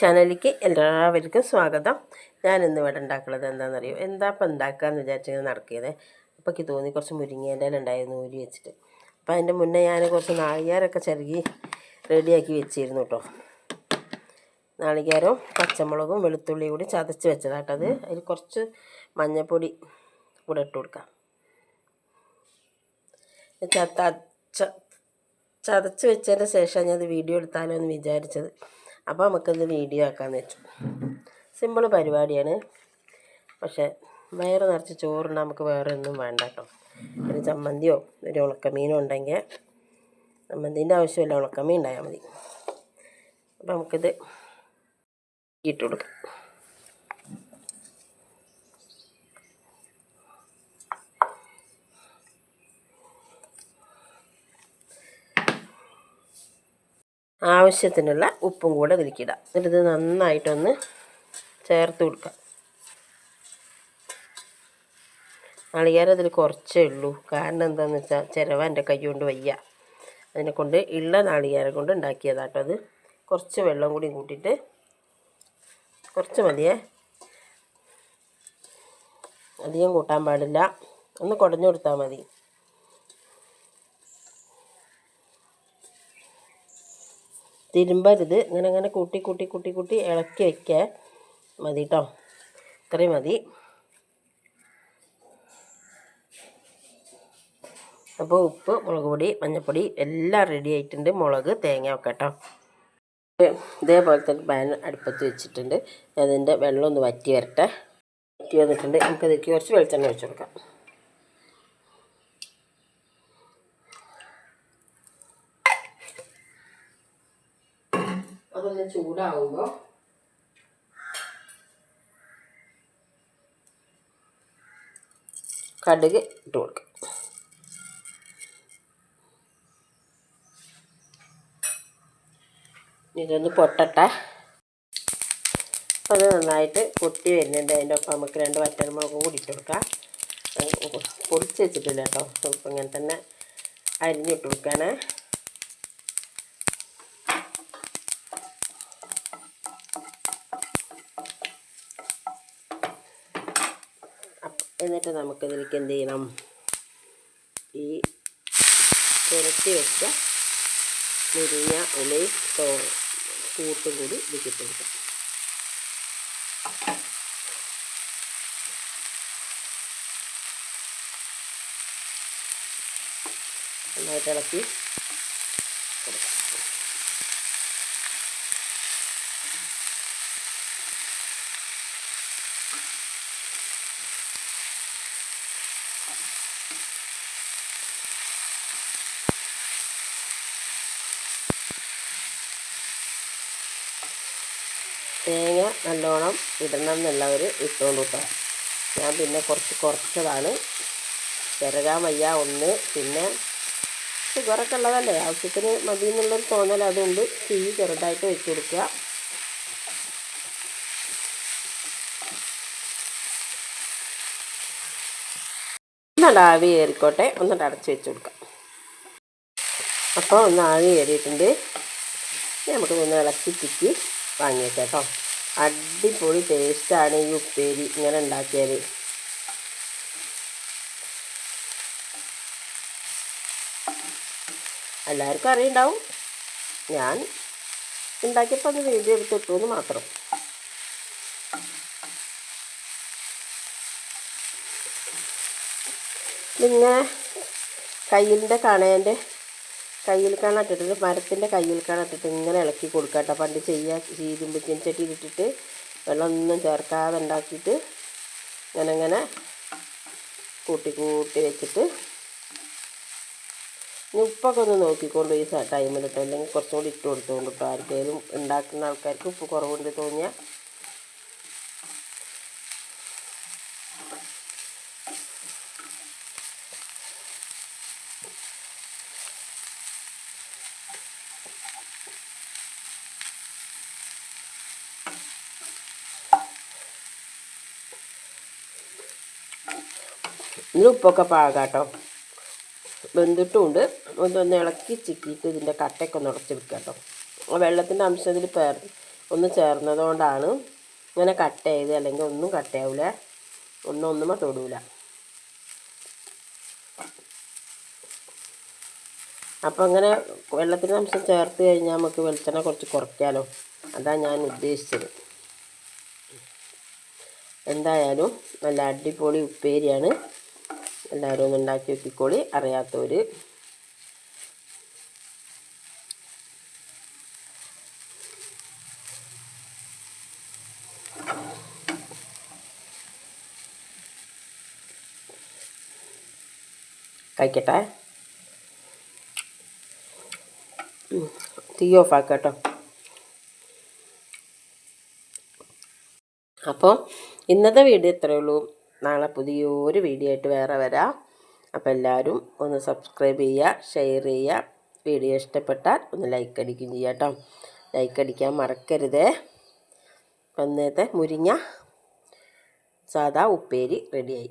ചാനലിലേക്ക് എല്ലാവർക്കും സ്വാഗതം. ഞാൻ ഇന്ന് ഇവിടെ ഉണ്ടാക്കുന്നത് എന്താണെന്നറിയോ? എന്താ ഇപ്പം ഉണ്ടാക്കുകയെന്ന് വിചാരിച്ചിങ്ങനെ നടക്കിയത് അപ്പോൾ എനിക്ക് തോന്നി കുറച്ച് മുരിങ്ങേന്റെ ഉണ്ടായിരുന്നു ഊരി വെച്ചിട്ട്. അപ്പോൾ അതിന്റെ മുന്നേ ഞാൻ കുറച്ച് നാളികേരമൊക്കെ ചെറുകി റെഡിയാക്കി വെച്ചിരുന്നു കേട്ടോ. നാളികേരവും പച്ചമുളകും വെളുത്തുള്ളിയും കൂടി ചതച്ച് വെച്ചതാട്ടത് അതിൽ കുറച്ച് മഞ്ഞൾപ്പൊടി കൂടെ ഇട്ട് കൊടുക്കാം. ചത ചതച്ച് വെച്ചതിന് ശേഷം ഞാൻ അത് വീഡിയോ എടുത്താലോ എന്ന് വിചാരിച്ചത്. അപ്പോൾ നമുക്കത് വീഡിയോ ആക്കാമെന്ന് വെച്ചു. സിമ്പിൾ പരിപാടിയാണ്. പക്ഷേ വയറ് നിറച്ച് ചോറുണ്ട് നമുക്ക് വേറെ ഒന്നും വേണ്ട കേട്ടോ ഒരു ചമ്മന്തിയോ ഒരു ഉണക്കമീനോ ഉണ്ടെങ്കിൽ ചമ്മന്തിന്റെ ആവശ്യമില്ല ഉണക്കമീൻ ഉണ്ടായാൽ മതി. അപ്പോൾ നമുക്കിത് ഇട്ട് കൊടുക്കാം. ആവശ്യത്തിനുള്ള ഉപ്പും കൂടെ ഇതിലേക്കിടാം. എന്നിട്ട് ഇത് നന്നായിട്ടൊന്ന് ചേർത്ത് കൊടുക്കാം. ഇതിൽ കുറച്ചേ ഉള്ളൂ. കാരണം എന്താണെന്ന് വെച്ചാൽ ചിരവ എന്റെ കൈ കൊണ്ട് വയ്യ. അതിനെ കൊണ്ട് ഉള്ള നാളികേരം കൊണ്ട് ഉണ്ടാക്കിയതാട്ടോ അത്. കുറച്ച് വെള്ളം കൂടി കൂട്ടിയിട്ട് കുറച്ച് മതിയേ. അധികം കൂട്ടാൻ പാടില്ല. ഒന്ന് കുടഞ്ഞു കൊടുത്താൽ മതി. തിരുമ്പരുത്. ഇങ്ങനെ ഇങ്ങനെ കൂട്ടി കൂട്ടി കൂട്ടി കൂട്ടി ഇളക്കി വയ്ക്കുക മതി കേട്ടോ ഇത്രയും മതി. അപ്പോൾ ഉപ്പ് മുളക് പൊടി മഞ്ഞൾപ്പൊടി എല്ലാം റെഡി ആയിട്ടുണ്ട്. മുളക് തേങ്ങ ഒക്കെ കേട്ടോ തന്നെ പാൻ അടുപ്പത്ത് വെച്ചിട്ടുണ്ട്. അതിന്റെ വെള്ളം ഒന്ന് വറ്റി വരട്ടെ. വറ്റി വന്നിട്ടുണ്ട്. നമുക്കതിലേക്ക് കുറച്ച് വെളിച്ചെണ്ണ ഒഴിച്ച് കൊടുക്കാം. അതൊന്ന് ചൂടാവുമ്പോൾ കടുക് ഇട്ട് കൊടുക്കും. ഇതൊന്ന് പൊട്ടട്ടെ. അത് നന്നായിട്ട് പൊട്ടി വരുന്നുണ്ട്. അതിന്റെ ഒപ്പം നമുക്ക് രണ്ട് വറ്റൽമുളകും കൂടി ഇട്ട് കൊടുക്കാം. പൊടിച്ച് വെച്ചിട്ടില്ല കേട്ടോ. ഇപ്പം ഇങ്ങനെ തന്നെ അരിഞ്ഞിട്ട് കൊടുക്കാനേ. എന്നിട്ട് നമുക്കിതിലേക്ക് എന്ത് ചെയ്യണം? ഈ പുരട്ടി വെച്ച മുരിഞ്ഞ ഇലയും തോ കൂട്ടും കൂടി ഇതിക്കിട്ട് നന്നായിട്ട് ഇളക്കി കൊടുക്കാം. തേങ്ങ നല്ലോണം ഇടണം എന്നുള്ളവർ ഇട്ടുകൊണ്ട് കേട്ടോ ഞാൻ പിന്നെ കുറച്ച് കുറച്ചതാണ്. ചിരകാൻ വയ്യ ഒന്ന് പിന്നെ ഷുഗറൊക്കെ ഉള്ളതല്ലേ? ആവശ്യത്തിന് മതി എന്നുള്ളൊരു തോന്നൽ അതുകൊണ്ട് തീ ചെറുതായിട്ട് വെച്ച് കൊടുക്കുക. ഒന്നട ആവി കയറിക്കോട്ടെ. ഒന്നട അടച്ച് വെച്ച് കൊടുക്കാം. അപ്പോൾ ഒന്ന് ആവി കയറിയിട്ടുണ്ട്. നമുക്ക് ഒന്ന് ഇളക്കി ചിക്കി വാങ്ങിയേക്കാം കേട്ടോ അടിപൊളി ടേസ്റ്റാണ് ഈ ഉപ്പേരി ഇങ്ങനെ ഉണ്ടാക്കിയാൽ എല്ലാവർക്കും അറിയുണ്ടാവും. ഞാൻ ഉണ്ടാക്കിയപ്പോൾ ഒന്ന് വീഡിയോ എടുത്തിട്ടു എന്ന് മാത്രം. പിന്നെ കയ്യിന്റെ കണേന്റെ കയ്യിൽ കാണാട്ടിട്ട് മരത്തിന്റെ കയ്യിൽ കാണാട്ടിട്ട് ഇങ്ങനെ ഇളക്കി കൊടുക്കുക കേട്ടോ. പണ്ട് ചെയ്യാ ചീരുമ്പോൾ ചട്ടിയിലിട്ടിട്ട് വെള്ളമൊന്നും ചേർക്കാതെ ഉണ്ടാക്കിയിട്ട് ഇങ്ങനെ ഇങ്ങനെ കൂട്ടി കൂട്ടി വെച്ചിട്ട് ഇനി ഉപ്പൊക്കെ ഒന്ന് നോക്കിക്കൊണ്ട് ഈ ടൈമിലിട്ടോ അല്ലെങ്കിൽ കുറച്ചും കൂടി ഇട്ട് കൊടുത്തോണ്ട് കേട്ടോ. ആർക്കെങ്കിലും ഉണ്ടാക്കുന്ന ആൾക്കാർക്ക് ഉപ്പ് കുറവുണ്ട് തോന്നിയാൽ ഇതിന് ഉപ്പൊക്കെ പാകാട്ടോ. വെന്തിട്ടുമുണ്ട്. ഒന്നൊന്ന് ഇളക്കി ചിക്കിയിട്ട് ഇതിന്റെ കട്ടയൊക്കെ ഒന്ന് ഉടച്ചെടുക്കുക കേട്ടോ. ആ വെള്ളത്തിന്റെ അംശം ഇതിൽ പേർ ഒന്ന് ചേർന്നതുകൊണ്ടാണ് ഇങ്ങനെ കട്ട് ചെയ്ത് അല്ലെങ്കിൽ ഒന്നും കട്ടയാവില്ല ഒന്നും ഒന്നുമ തൊടൂല. അപ്പോൾ അങ്ങനെ വെള്ളത്തിന്റെ അംശം ചേർത്ത് കഴിഞ്ഞാൽ നമുക്ക് വെളിച്ചെണ്ണ കുറച്ച് കുറയ്ക്കാമല്ലോ അതാണ് ഞാൻ ഉദ്ദേശിച്ചത്. എന്തായാലും നല്ല അടിപൊളി ഉപ്പേരിയാണ്. എല്ലാവരും ഒന്ന് ഉണ്ടാക്കി വെക്കിക്കോളി അറിയാത്തവർ കഴിക്കട്ടെ. തീ ഓഫാക്കാം കേട്ടോ. അപ്പോൾ ഇന്നത്തെ വീഡിയോ ഇത്രയേ ഉള്ളൂ. നാളെ പുതിയൊരു വീഡിയോ ആയിട്ട് വേറെ വരാം. അപ്പോൾ എല്ലാവരും ഒന്ന് സബ്സ്ക്രൈബ് ചെയ്യുക ഷെയർ ചെയ്യുക. വീഡിയോ ഇഷ്ടപ്പെട്ടാൽ ഒന്ന് ലൈക്ക് അടിക്കുകയും ചെയ്യുക കേട്ടോ. ലൈക്ക് അടിക്കാൻ മറക്കരുതേ. അപ്പം ഇന്നത്തെ മുരിങ്ങ സാദാ ഉപ്പേരി റെഡിയായി